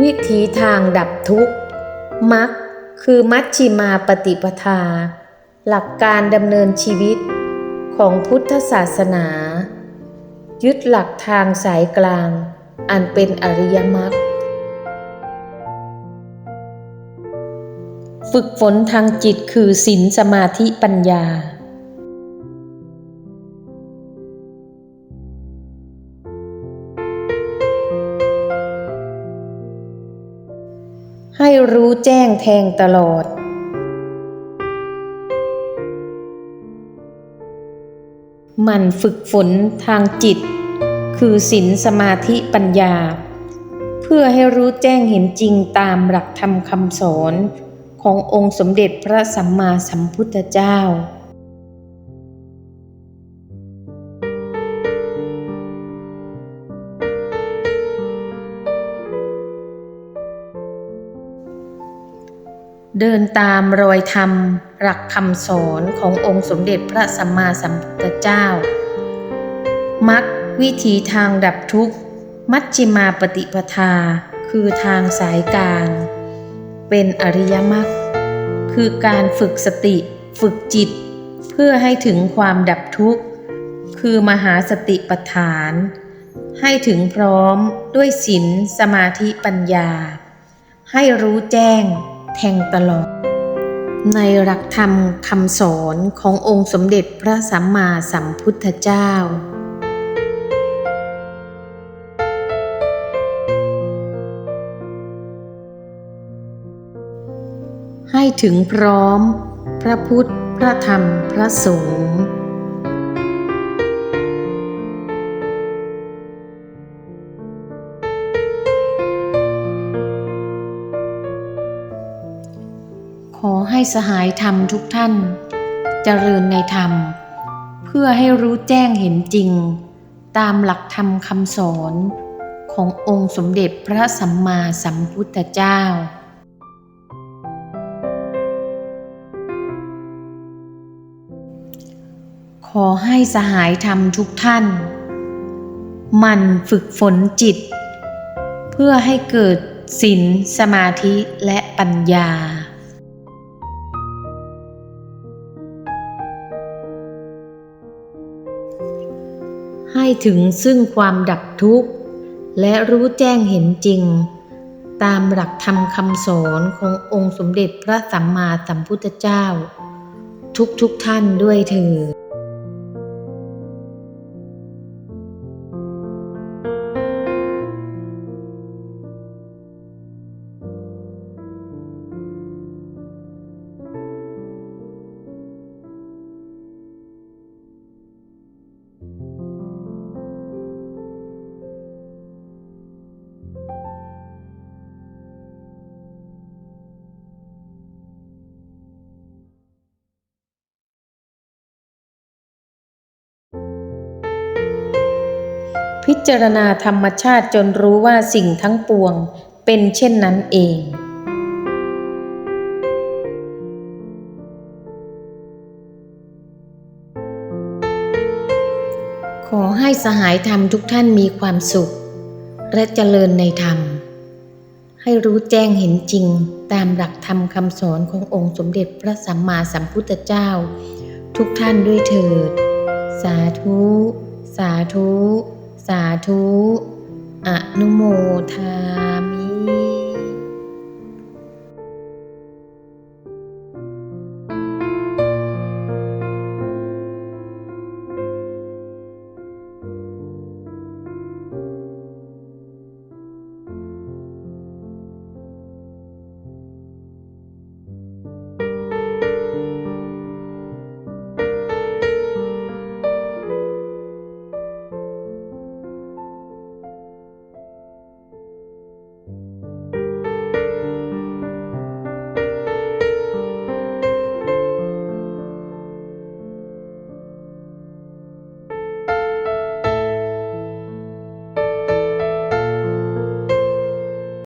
วิถีทางดับทุกข์มักคือมัชชิมาปฏิปทา หลักการดำเนินชีวิตของพุทธศาสนา ยึดหลักทางสายกลาง อันเป็นอริยมรรคฝึกฝนทางจิตคือศีลสมาธิปัญญา รู้แจ้งแทงตลอดมันฝึกฝนทางจิต คือศีลสมาธิปัญญา เพื่อให้รู้แจ้งเห็นจริงตามหลักธรรมคำสอนขององค์สมเด็จพระสัมมาสัมพุทธเจ้า เดินตามรอยธรรม หลักคำสอนขององค์สมเด็จพระสัมมาสัมพุทธเจ้า มักวิธีทางดับทุกข์ มัชฌิมาปฏิปทา คือทางสายกลาง เป็นอริยมรรคคือการฝึกสติฝึกจิต เพื่อให้ถึงความดับทุกข์ คือมหาสติปัฏฐาน ให้ถึงพร้อมด้วยศีลสมาธิปัญญา ให้รู้แจ้ง แทงตลอด ในหลักธรรมคำสอนขององค์สมเด็จพระสัมมาสัมพุทธเจ้าให้ถึงพร้อม พระพุทธ พระธรรม พระสงฆ์ สหายธรรมทุกท่านเจริญในธรรม เพื่อให้รู้แจ้งเห็นจริง ตามหลักธรรมคำสอนขององค์สมเด็จพระสัมมาสัมพุทธเจ้า ขอให้สหายธรรมทุกท่าน มันฝึกฝนจิต เพื่อให้เกิดศีลสมาธิและปัญญา ให้ถึงซึ่งความดับทุกข์ และรู้แจ้งเห็นจริง ตามหลักธรรมคำสอนขององค์สมเด็จพระสัมมาสัมพุทธเจ้า ทุกทุกท่านด้วยเถิด พิจารณาธรรมชาติจนรู้ว่าสิ่งทั้งปวงเป็นเช่นนั้นเองขอให้สหายธรรมทุกท่านมีความสุข และเจริญในธรรม ให้รู้แจ้งเห็นจริงตามหลักธรรมคำสอนขององค์สมเด็จพระสัมมาสัมพุทธเจ้า ทุกท่านด้วยเถิด สาธุ สาธุ สาธุ อนุโมทา